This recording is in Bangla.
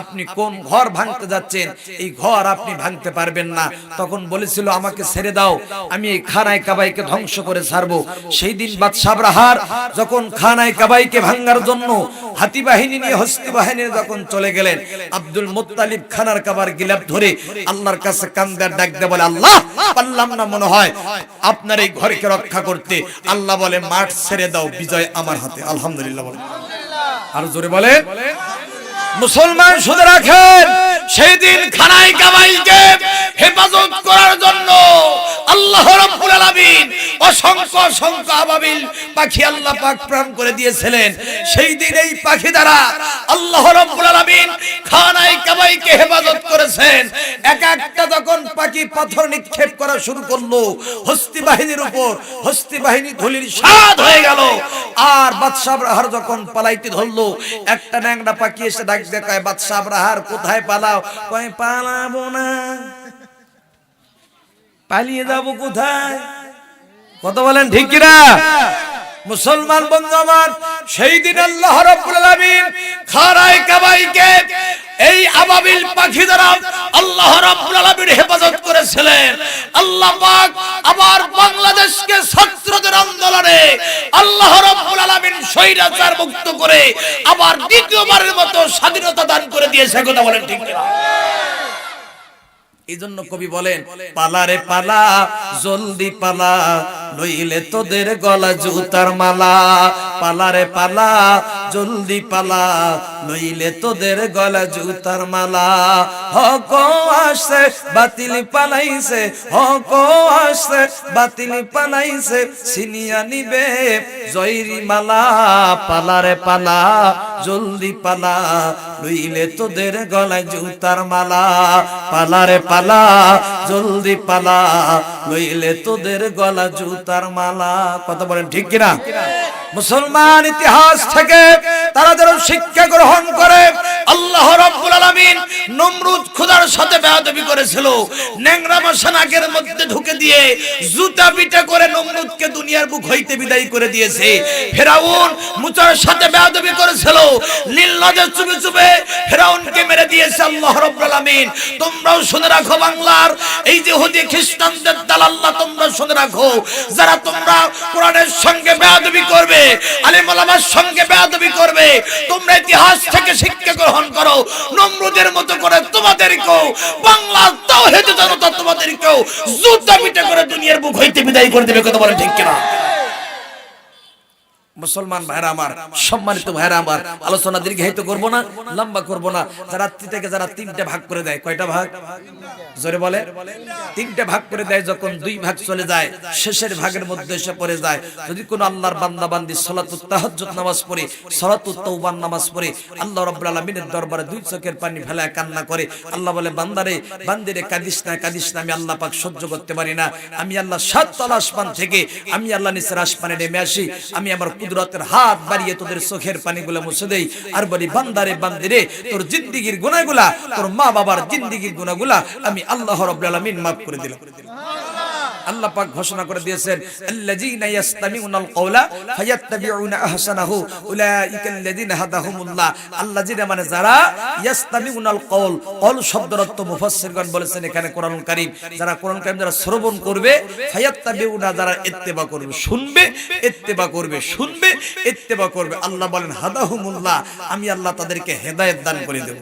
আপনি কোন ঘর ভাঙতে যাচ্ছেন? এই ঘর আপনি ভাঙতে পারবেন না। তখন বলেছিল, আমাকে ছেড়ে দাও, আমি এই খানায় কাবাইকে ধ্বংস করে ছাড়বো। সেই দিন বাদশাহ রাহার যখন খানায় কাবাইকে ভাঙ্গার জন্য হাতি বাহিনী নিয়ে হস্তি বাহিনী যখন চলে গেলেন, আব্দুল মুত্তালিব খানার কাবার গিলাপ ধরে আল্লাহর কাছে কান্দার ডাক দিয়ে বলে, আল্লাহ, পারলাম না মনে হয়। আপনার এই ঘরকে রক্ষা করতে আল্লাহ বলে, মাঠ ছেড়ে দাও, বিজয় আমার হাতে। আলহামদুলিল্লাহ বলে। আর জোরে বলে। মুসলমান শুধু রাখেন, সেই দিন খানাই কামাইকে অসংখ্য অসংখ্য আবাবিল পাখি আল্লাহ পাক প্রাণ করে দিয়েছিলেন। সেই দিন এই পাখি দ্বারা আল্লাহ রাব্বুল আলামিন খানাই কামাইকে হেফাজত করেছেন। এক একটা যখন পাখি পাথর নিক্ষেপ করা শুরু করল, হস্তি বাহিনীর উপর, হস্তি বাহিনী ধুলির স্বাদ হয়ে গেল। আর বাদশাহ রাহার যখন পালাইতে ধরলো, একটা ন্যাংরা পাখি এসে ডাক দেখায় বাদশাহ রাহার কোথায় পালাও? কয়, পালাবো না। পালিয়ে যাব কোথায়? কত বলেন ঠিক কিনা? মুসলমান বন্ধু আমার, সেই দিন আল্লাহ রাব্বুল আলামিন খারায় কাবাইকে এই আবাবিল পাখি দ্বারা আল্লাহ রাব্বুল আলামিন হেফাজত করেছিলেন। আল্লাহ পাক আবার বাংলাদেশকে ছাত্রদের আন্দোলনে আল্লাহ রাব্বুল আলামিন স্বৈরাচার মুক্ত করে আবার দ্বিতীয়বারের মতো স্বাধীনতা দান করে দিয়েছে, কথা বলেন ঠিক কিনা? এই জন্য কবি বলেন পালারে পালা, জলদি পালা লইলে তোদের গলা জুতার মালা পালারে পালা, জলদি পালা। লইলে তোদের গলা জুতার মালা, হক আসছে, বাতিল পালাইছে, হক আসছে, বাতিল পালাইছে সিনিয়া নিবে জয়রি মালা। পালারে পালা, জলদি পালা, লইলে তোদের গলায় জুতার মালা। পালারে পালা, জলদি পালা, লইলে তোদের গলা জুতার মালা, কথা বলেন ঠিক কিনা? মুসলমান ইতিহাস থেকে তারা যেন শিক্ষা গ্রহণ করে, আল্লাহ রাব্বুল আলামিন নমরুদ খোদার সাথে বেয়াদবি করেছিল। ন্যাংরা মশা নাকের মধ্যে ঢুকে দিয়ে জুতা পিটা করে নমরুদকে দুনিয়ার বুক হইতে বিদায় করে দিয়েছে। ফেরাউন মুসার সাথে বেয়াদবি করেছিল। নীল নদের চুপে চুপে ফেরাউনকে মেরে দিয়েছে আল্লাহ রাব্বুল আলামিন। তোমরাও শুনে রাখো বাংলার এই যে হুদি খ্রিস্টানদের দাল আল্লাহ তোমরা রাখো। যারা তোমরা কোরআনের সঙ্গে বেয়াদবি করবে, আলিম সঙ্গে বেয়াদবি করবে, তোমরা ইতিহাস থেকে শিক্ষা গ্রহণ করো, নমরুদের মতো করে তোমাদেরকেও বাংলা তাওহীদ জনতা তোমাদেরকেও জুতা পিটা করে দুনিয়ার বুক হইতে বিদায় করে দেবে, কথা বলে ঠিক কিনা? মুসলমান ভাইরা আমার, সম্মানিত ভাইরা আমার, আলোচনা দীর্ঘায়িত করব না, লম্বা করব না। যারা রাত্রি থেকে যারা তিনটে ভাগ করে দেয়, কয়টা ভাগ? জোরে বলে। তিনটে ভাগ করে দেয়, যখন দুই ভাগ চলে যায়, শেষের ভাগের মধ্যে এসে পড়ে যায়। যদি কোনো আল্লাহর বান্দা বান্দি সলাতুত তাহাজ্জুদ নামাজ পড়ে, সলাতুত তওবার নামাজ পড়ে, আল্লাহ রাব্বুল আলামিনের দরবারে দুই চোখের পানি ফেলায় কান্না করে, আল্লাহ বলে, বান্দারে, বান্দিরে কাঁদিস না কাঁদিস না, আমি আল্লাহ পাক সহ্য করতে পারি না। আমি আল্লাহ সাত তলা আসমান থেকে, আমি আল্লাহ নিচের আসমানে নেমে আসি, আমি আমার কুদরতের হাত বাড়িয়ে তোদের চোখের পানিগুলো মুছে দেই। আর বলি, বান্দারে, বান্দিরে, তোর জিন্দিগির গুনাগুলা তোর মা বাবার জিন্দিগির গুনাগুলা আমি আল্লাহ আলামিন মাফ করে দিলাম। আল্লাহ পাক ঘোষণা করে দিয়েছেন, আল্লাযীনা ইয়াস্তামিউনাল কওলা ফায়াত্তাবিউনা আহসানাহু উলাইকাল্লাযীনা হাদাহুমুল্লাহ। আল্লাযীনা মানে যারা ইয়াস্তামিউনাল কওল কওল শব্দের অর্থ মুফাসসিরগণ বলেছেন এখানে কোরআনুল কারীম। যারা কোরআন কারীম যারা শ্রবণ করবে, ফায়াত্তাবিউনা যারা ইত্তেবা করবে, শুনবে, ইত্তেবা করবে, শুনবে, ইত্তেবা করবে। আল্লাহ বলেন, হাদাহুমুল্লাহ, আমি আল্লাহ তাদেরকে হেদায়েত দান করে দেব।